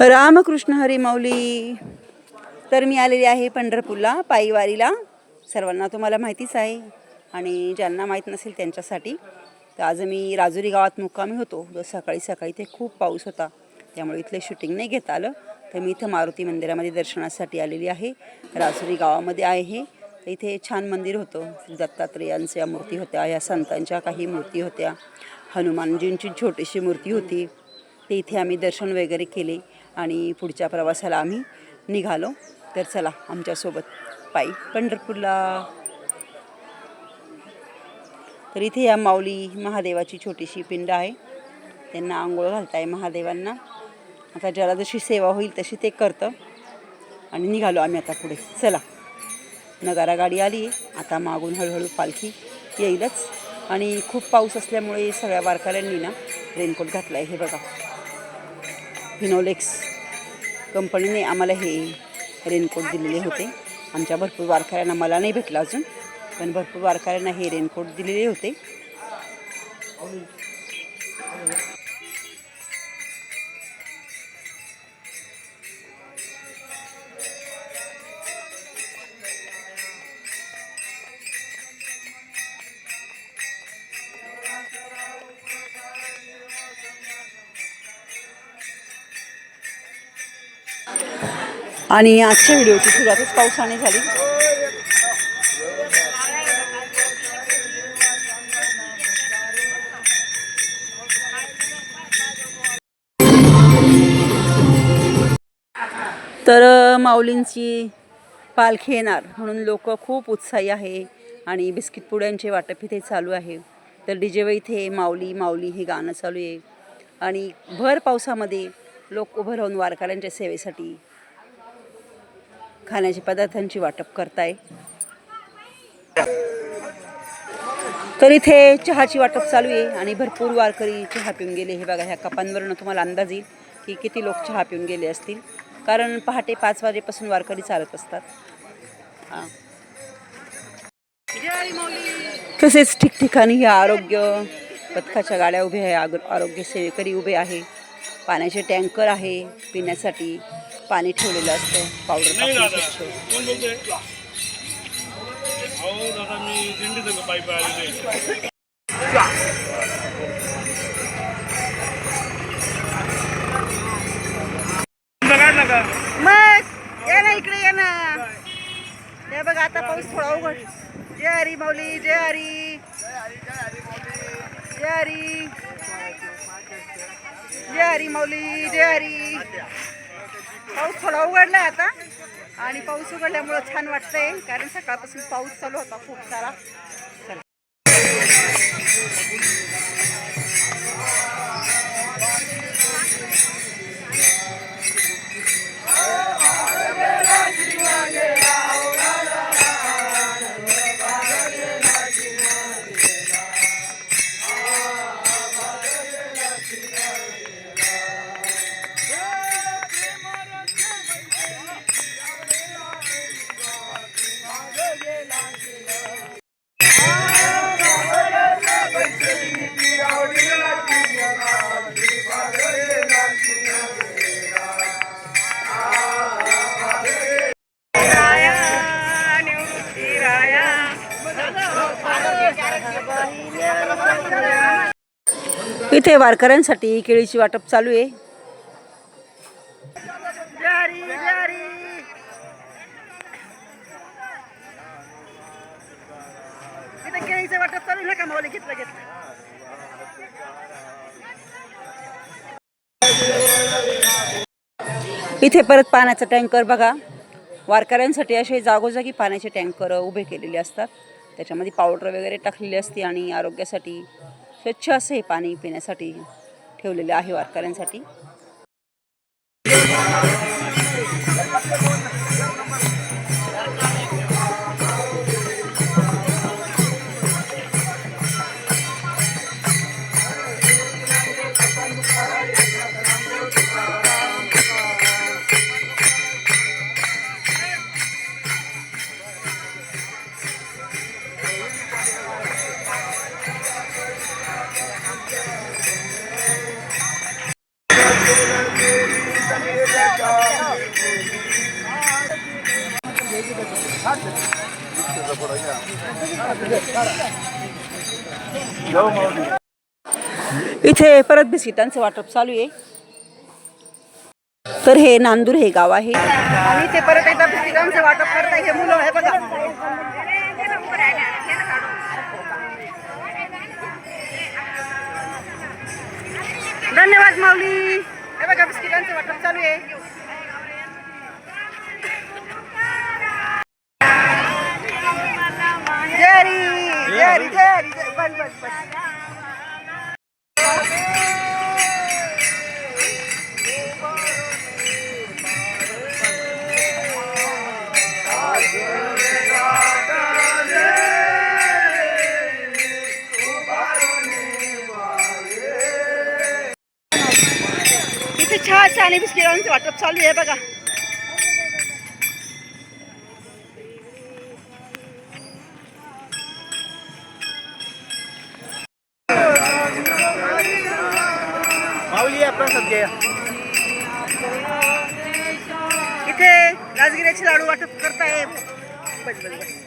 रामकृष्ण हरी माऊली तर मी आलेली आहे पंढरपूरला पायीवारीला. सर्वांना तुम्हाला माहितीच आहे आणि ज्यांना माहीत नसेल त्यांच्यासाठी. तर आज मी राजुरी गावात मुक्कामी होतो. जो सकाळी सकाळी ते खूप पाऊस होता. त्यामुळे इथले शूटिंग नाही घेता आलं. तर मी इथं मारुती मंदिरामध्ये दर्शनासाठी आलेली आहे. राजुरी गावामध्ये आहे. तर इथे छान मंदिर होतं. श्री दत्तात्रेयांच्या मूर्ती होत्या या संतांच्या काही मूर्ती होत्या. हनुमानजींची छोटीशी मूर्ती होती. ते इथे आम्ही दर्शन वगैरे केले. आणि पुढच्या प्रवासाला आम्ही निघालो. तर चला आमच्यासोबत पायी पंढरपूरला. तर इथे या माऊली महादेवाची छोटीशी पिंड आहे. त्यांना आंघोळ घालताय महादेवांना. आता ज्याला जशी सेवा होईल तशी ते करतं. आणि निघालो आम्ही आता पुढे. चला. नगारा गाडी आली. आता मागून हळूहळू पालखी येईलच. आणि खूप पाऊस असल्यामुळे सगळ्या वारकऱ्यांनी ना रेनकोट घातला आहे हे बघा. फिनोलेक्स कंपनीने आम्हाला हे रेनकोट दिलेले होते. आमच्या भरपूर वारकऱ्यांना मला नाही भेटलं अजून पण भरपूर वारकऱ्यांना हे रेनकोट दिलेले होते. आणि आजच्या व्हिडिओची सुरुवातच पावसाने झाली. तर माऊलींची पालखी येणार म्हणून लोक खूप उत्साही आहे आणि बिस्किट पुड्यांचे वाटप इथे चालू आहे. तर डी जे इथे माऊली माऊली हे गाणं चालू आहे. आणि भर पावसामध्ये लोक उभं राहून वारकऱ्यांच्या सेवेसाठी खाण्याच्या पदार्थांची वाटप करताय. तर इथे चहाची वाटप चालू आहे आणि भरपूर वारकरी चहा पिऊन गेले. हे बघा ह्या कपांवरनं तुम्हाला अंदाज येईल की किती लोक चहा पिऊन गेले असतील. कारण पहाटे पाच वाजेपासून वारकरी चालत असतात. हां. तसेच ठिकठिकाणी हे आरोग्य पथकाच्या गाड्या उभ्या आहे. आग आरोग्य सेवेकरी उभे आहे. पाण्याचे टँकर आहे पिण्यासाठी. पाणी ठेवलेलं असतं पावडर मग ये ना इकडे ये ना. हे बघ आता पाऊस थोडा उघड. जय हरी माऊली जय हरी. जय हरी. जय हरी माऊली जय हरी. पाऊस थोडा उघडला आता आणि पाऊस उघडल्यामुळं छान वाटतंय कारण सकाळपासून पाऊस चालू होता खूप सारा चला. इथे वारकऱ्यांसाठी केळीची वाटप चालू आहे. इथे परत पाण्याचा टँकर बघा. वारकऱ्यांसाठी असे जागोजागी पाण्याचे टँकर उभे केलेले असतात. त्याच्यामध्ये पावडर वगैरे टाकलेली असते आणि आरोग्यासाठी स्वच्छ असं हे पाणी पिण्यासाठी ठेवलेले आहे वारकऱ्यांसाठी. इथे परत बिस्किटांचं वाटप चालू आहे. तर हे नांदूर हे गाव आहे. आणि इथे परत एकदा बिस्किटांचं वाटप करत हे मुलं हे बघा. धन्यवाद माऊली. हे बघा बिस्किटांचं वाटप चालू आहे. बस बस बस. इथे चहाचं आणि बिस्किटांचं वाटप चालू आहे बघा. सध्या इथे राजगिऱ्याचे लाडू वाटप करताय. बस बस बस.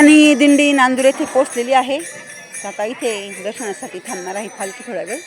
आणि दिंडी नांदूर येथे पोचलेली आहे. आता इथे दर्शनासाठी थांबणार आहे खालती थोडा वेळ.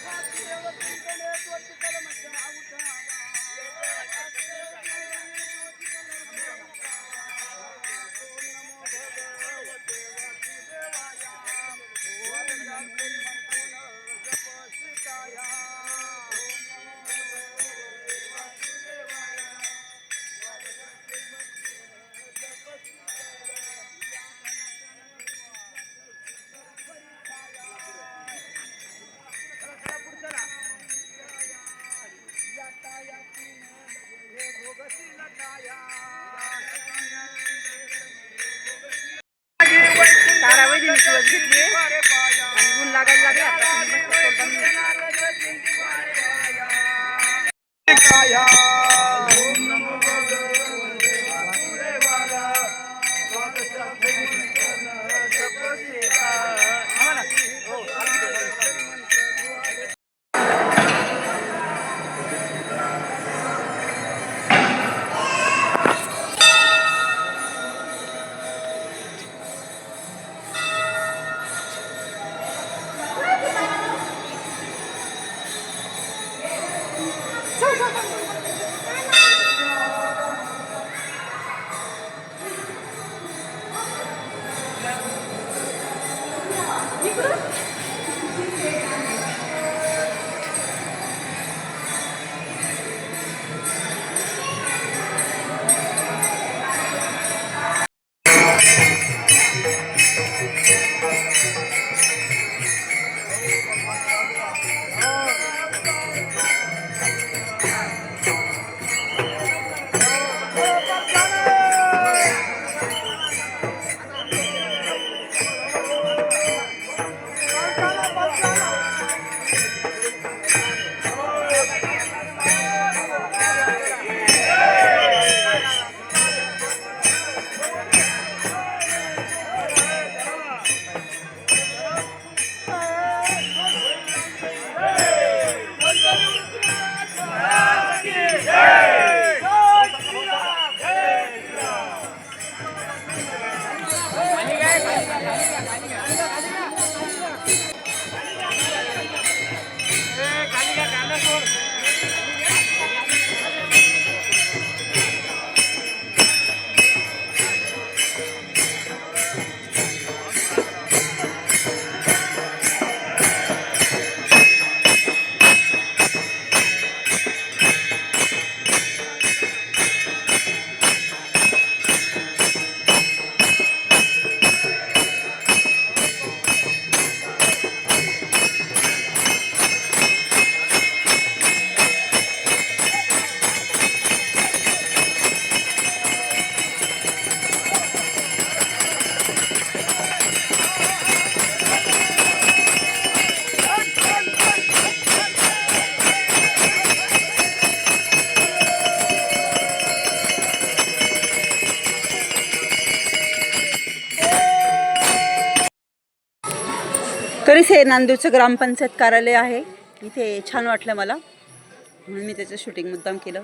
Gracias, इथे नांदूरचं ग्रामपंचायत कार्यालय आहे. इथे छान वाटलं मला. म्हणून मी त्याचं शूटिंग मुद्दाम केलं.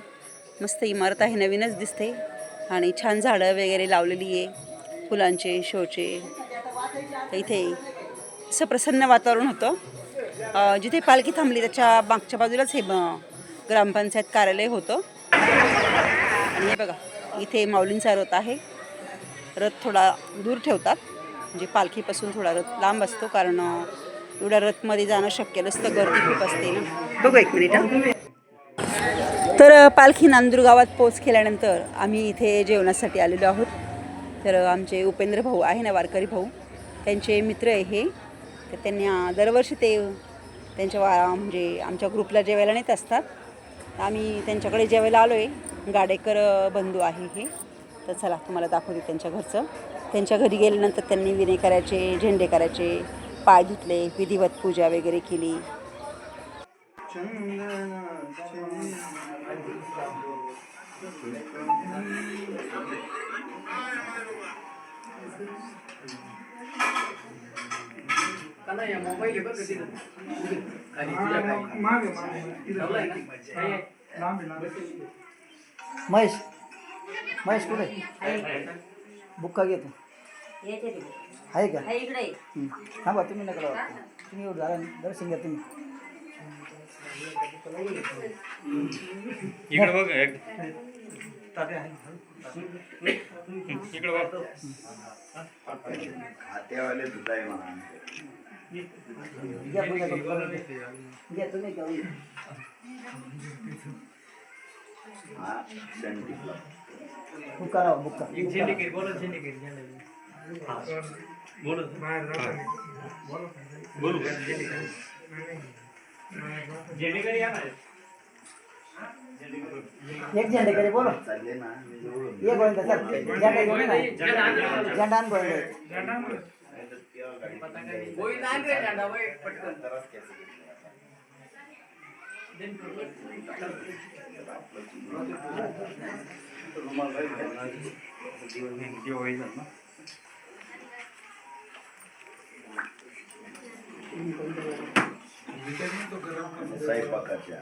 मस्त इमारत आहे नवीनच दिसते. आणि छान झाडं वगैरे लावलेली आहे. फुलांचे शोचे. इथे असं प्रसन्न वातावरण होतं. जिथे पालखी थांबली त्याच्या मागच्या बाजूलाच हे ग्रामपंचायत कार्यालय होतं. आणि हे बघा इथे माऊलींचा रथ आहे. रथ थोडा दूर ठेवतात. म्हणजे पालखीपासून थोडा रथ लांब असतो कारण एवढ्या रथमध्ये जाणं शक्य नसतं गर्दी खूप असते ना. बघू एक मिनिट. तर पालखी नांदूर गावात पोच केल्यानंतर आम्ही इथे जेवणासाठी आलेलो आहोत. तर आमचे उपेंद्र भाऊ आहे ना वारकरी भाऊ. त्यांचे मित्र आहे हे. तर त्यांनी दरवर्षी ते त्यांच्या वा म्हणजे आमच्या ग्रुपला जेवायला नेत असतात. तर आम्ही त्यांच्याकडे जेवायला आलो आहे गाडेकर बंधू आहे हे. तर चला तुम्हाला दाखवते त्यांच्या घरचं. त्यांच्या घरी गेल्यानंतर त्यांनी विनय करायचे झेंडे करायचे पाय धुतले विधिवत पूजा वगैरे केली. महेश महेश कुठे? बुक्का घेतो. आहे का? हं. थांबा तुम्ही नका. तुम्ही एवढं झाला दर्शन घ्या तुम्ही. इकडे बघ एक. इकडे बघ. घ्या पूजा करून. घ्या तुम्ही का बुक्का लावा बुक्का बोल बोलू जेणेकरी या एक झेंडे करे बोलो ये गोविंदा सर झेंडा घेऊन ना. झेंडा आण गोविंदा स्वयंपाकाच्या.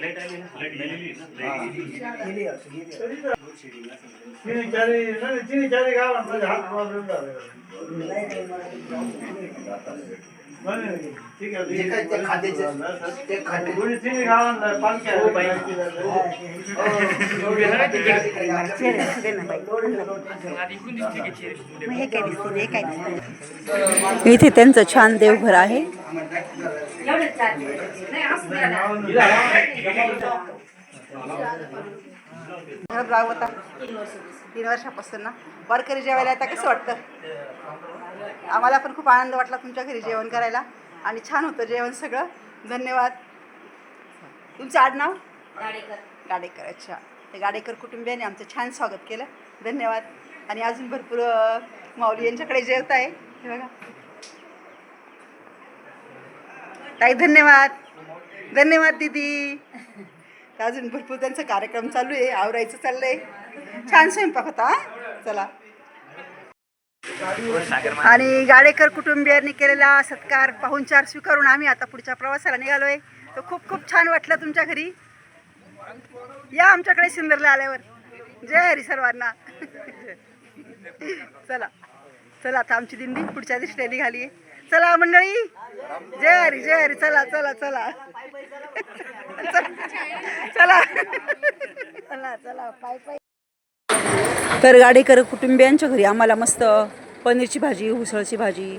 लाइट आली ना लाइट गेलेली ना हे हे दिसते इथे त्यांचं छान देवघर आहे. घरात राहू आता. तीन वर्षापासून ना. वारकरी जेवायला आता कसं वाटतं? आम्हाला पण खूप आनंद वाटला तुमच्या घरी जेवण करायला. आणि छान होतं जेवण सगळं. धन्यवाद. तुमचं आडनाव? गाडेकर. अच्छा. ते गाडेकर कुटुंबियांनी आमचं छान स्वागत केलं. धन्यवाद. आणि अजून भरपूर माऊली यांच्याकडे जेवत आहे. हे बघा. ताई धन्यवाद. धन्यवाद दीदी. अजून भरपूर त्यांचा कार्यक्रम चालू आहे. आवरायचं चाललंय. छान स्वयंपाक होता हा? चला. आणि गाडेकर कुटुंबियांनी केलेला सत्कार पाहुणचार स्वीकारून आम्ही आता पुढच्या प्रवासाला निघालोय. तर खूप खूप छान वाटलं तुमच्या घरी. या आमच्याकडे सिंदरला आल्यावर. जय हरी सर्वांना. चला. चला आता आमची दिंडी पुढच्या दिवशी निघाली आहे. चला मंडळी. जय हरी जय हरी. चला चला चला. चला. चला चला. पाय पाय. तर गाडेकर कुटुंबियांच्या घरी आम्हाला मस्त पनीरची भाजी उसळची भाजी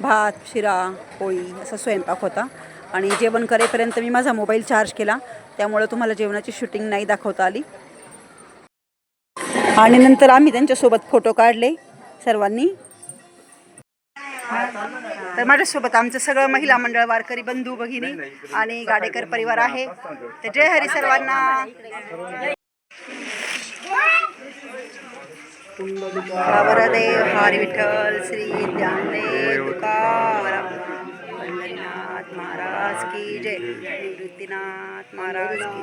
भात शिरा पोळी असा स्वयंपाक होता. आणि जेवण करेपर्यंत मी माझा मोबाईल चार्ज केला. त्यामुळं तुम्हाला जेवणाची शूटिंग नाही दाखवता आली. आणि नंतर आम्ही त्यांच्यासोबत फोटो काढले सर्वांनी. तर माझ्यासोबत आमचं सगळं महिला मंडळ वारकरी बंधू भगिनी आणि गाडेकर परिवार आहे. तर जय हरी सर्वांना. वरदेव हरी विठ्ठल श्री ज्ञानदेव तुकाराम पंढरीनाथ महाराज की जय निवृत्तीनाथ महाराज की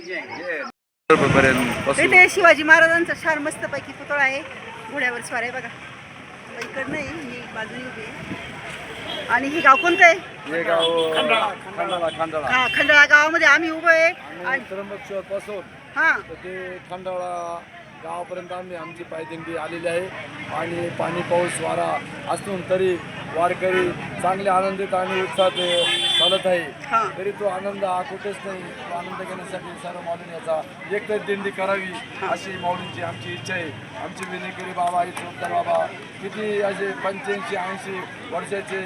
जय. इथे शिवाजी महाराजांचा छान मस्तपैकी पुतळा आहे. घोड्यावर स्वार आहे बघा. इकडं नाही ही बाजूने उभी आहे. आणि हे गाव कोणतं आहे? हे खंडाळा हा गावामध्ये आम्ही उभं आहे. पासून. हा. ते खंडाळा गावापर्यंत आम्ही आमची पायदिंडी आलेली आहे. आणि पाणी पाऊस वारा असून तरी वारकरी चांगले आनंदित आणि उत्साहात चालत आहे. तरी तो आनंद हा कुठेच नाही. तो आनंद घेण्यासाठी सर्व माऊलीने याचा एकतर दिंडी करावी अशी माऊलींची आमची इच्छा आहे. आमचे विनेकरी बाबा चोपदार बाबा किती असे पंच्याऐंशी ऐंशी वर्षाचे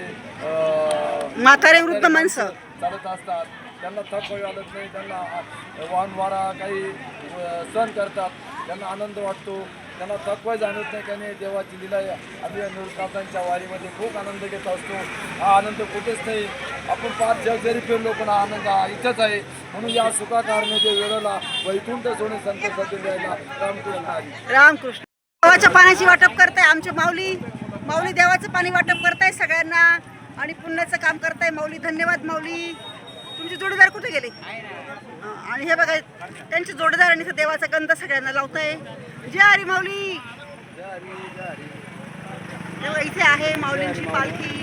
म्हातारे वृद्ध माणसं. चालत असतात. त्यांना थक लागत नाही. त्यांना वाहन वारा काही सण करतात. त्यांना आनंद वाटतो त्यांना थकवाय जाणवत नाही त्याने देवाची लीला आम्ही निवृत्तांच्या वारीमध्ये खूप आनंद घेत असतो. हा आनंद कुठेच नाही. आपण पाच जग जरी फिरलो पण हा आनंद हा इथंच आहे. म्हणून या सुखाकारणाच्या वेळेला वैकुंठ सोडून संत सती द्यायला रामकृष्ण. रामकृष्ण. देवाच्या पाण्याची वाटप करताय आमचे माऊली. माऊली देवाचं पाणी वाटप करताय सगळ्यांना. आणि पुण्याचं काम करताय माऊली. धन्यवाद माऊली. तुमचे जोडीदार कुठे गेले? हं, आणि हे बघा त्यांचे जोडीदारांनी आणि देवाचा गंध सगळ्यांना लावताय. जय हरी माऊली. तेव्हा इथे आहे माऊलींची पालखी.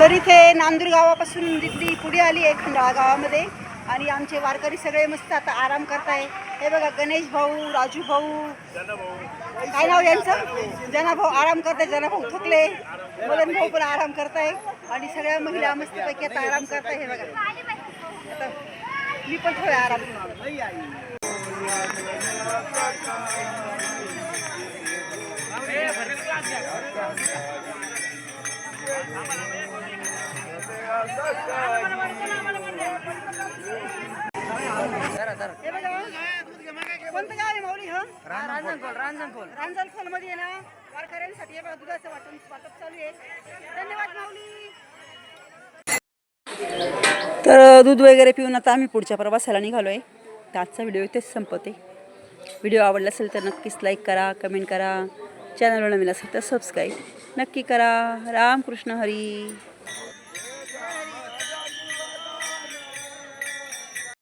तर इथे नांदूर गावापासून दिल्ली पुढे आली आहे खंडाळा गावामध्ये. आणि आमचे वारकरी सगळे मस्त आता आराम करताय. हे बघा गणेश भाऊ राजू भाऊ. काय नाव यांचं? जना भाऊ आराम करताय जना भाऊ थकले. मदन भाऊ पण आराम करताय आणि सगळ्या महिला मस्तपैकी आता आराम करताय हे बघा. आता मी पण थोडा आराम हे बघा कोणतं गाव आहे माऊली हा? रांजणखोल रांजणखोल. रांजणखोलमध्ये आहे ना वारकऱ्यांसाठी हे दुधाचं वाटून वाटप चालू आहे. धन्यवाद माऊली. तर दूध वगैरे पिऊन आता आम्ही पुढच्या प्रवासाला निघालो आहे तर आजचा व्हिडिओ इथेच संपवते. व्हिडिओ आवडला असेल तर नक्कीच लाईक करा कमेंट करा. चॅनलवर नवीन असेल तर सबस्क्राईब नक्की करा. रामकृष्ण हरी.